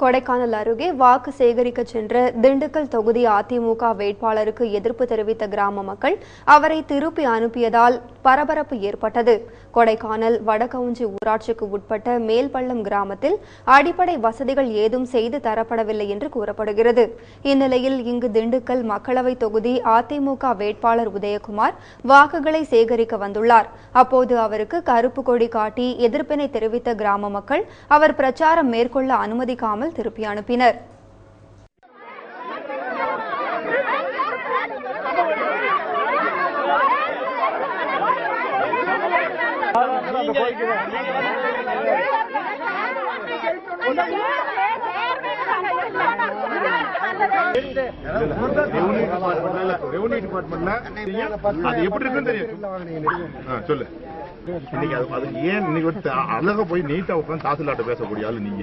கொடைக்கானல் அருகே வாக்கு சேகரிக்க சென்ற திண்டுக்கல் தொகுதி அதிமுக வேட்பாளருக்கு எதிர்ப்பு தெரிவித்த கிராம மக்கள் அவரை திருப்பி அனுப்பியதால் பரபரப்பு ஏற்பட்டது. கொடைக்கானல் வடகவுஞ்சி ஊராட்சிக்கு உட்பட்ட மேல்பள்ளம் கிராமத்தில் அடிப்படை வசதிகள் ஏதும் செய்து தரப்படவில்லை என்று கூறப்படுகிறது. இந்நிலையில் இங்கு திண்டுக்கல் மக்களவை தொகுதி அதிமுக வேட்பாளர் உதயகுமார் வாக்குகளை சேகரிக்க வந்துள்ளார். அப்போது அவருக்கு கருப்பு கொடி காட்டி எதிர்ப்பினை தெரிவித்த கிராம மக்கள் அவர் பிரச்சாரம் மேற்கொள்ள அனுமதிக்காமல் திருப்பி அனுப்பினர். ரெவன்யூ டிபார்ட்மெண்ட்ல அது எப்படி இருக்குன்னு தெரியும். சொல்லு. இன்னைக்கு அது ஏன் இன்னைக்கு அழகா போய் நீட்டா உட்காந்து தாசில்தார்ட்ட பேசக்கூடிய ஆளு நீங்க?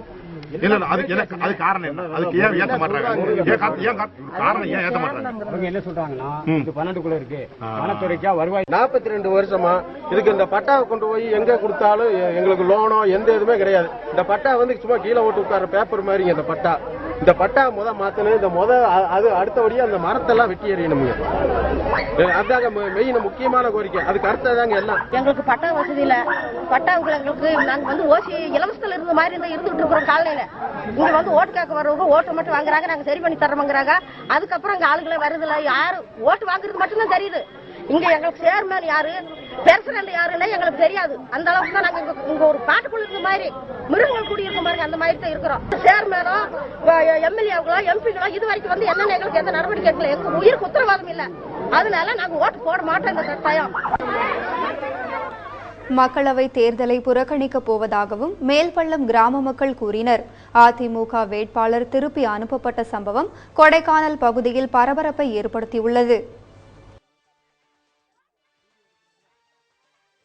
இல்ல இல்ல அதுக்கு எனக்கு அது காரணம் என்ன? அதுக்கு ஏன் ஏத்த மாட்டாங்க ஏன் கா- ஏன் கா- காரணம் ஏன் ஏத்த மாட்டாங்க அவங்க என்ன சொல்றாங்கன்னா ம். இது பன்னெண்டுக்குள்ள இருக்கு. ஆ. வனத்துறைக்கா வருவாய் நாற்பத்தி ரெண்டு வருஷமா இதுக்கு இந்த பட்டாவை கொண்டு போய் எங்க கொடுத்தாலும் எங்களுக்கு லோனோ எந்த இதுவுமே கிடையாது. இந்த பட்டா வந்து சும்மா கீழே ஓட்டு உட்கார பேப்பர் மாதிரிங்க இந்த பட்டா. இந்த பட்டா முத மாத்தணும் இந்த முத அது அடுத்தபடியே அந்த மரத்தெல்லாம் வெட்டி எறியணுங்க அதுதாங்க மெயின் முக்கியமான கோரிக்கை. அதுக்கு அடுத்ததாங்க எல்லாம். எங்களுக்கு பட்டா வசதி இல்ல. பட்டாவுக்கு எங்களுக்கு நாங்க வந்து ஓசி இலவசத்துல இருந்த மாதிரி இருந்தா இருந்துட்டு இருக்கிறோம் காலையில. இங்க வந்து ஓட்டு கேட்க வரவங்க ஓட்டு மட்டும் வாங்குறாங்க நாங்க சரி பண்ணி தரோம்ங்கிறாங்க அதுக்கப்புறம் இங்க ஆளுங்களே வருதுல யாரு ஓட்டு வாங்குறது மட்டும்தான் தெரியுது. இங்க எங்களுக்கு சேர்மேன் யாரு? பிரசிடண்ட் யாருன்னு எங்களுக்கு தெரியாது. அந்த அளவுக்கு தான் நாங்க இங்க- ஒரு காட்டுக்குள்ள இருக்க மாதிரி மிருகங்கள் கூடி இருக்க மாதிரி அந்த மாதிரி தான் இருக்கிறோம். சேர்மேனோ எம்எல்ஏக்களோ எம்பிகளோ இது வரைக்கும் வந்து என்னென்ன எங்களுக்கு எந்த நடவடிக்கை எடுக்கல. எங்க உயிருக்கு உத்தரவாதம் இல்ல. அதனால நாங்க ஓட்டு போட மாட்டோம் இந்த கட்டாயம். மக்களவை தேர்தலை புறக்கணிக்கப் போவதாகவும் மேல்பள்ளம் கிராம மக்கள் கூறினர். அதிமுக வேட்பாளர் திருப்பி அனுப்பப்பட்ட சம்பவம் கொடைக்கானல் பகுதியில் பரபரப்பை ஏற்படுத்தியுள்ளது.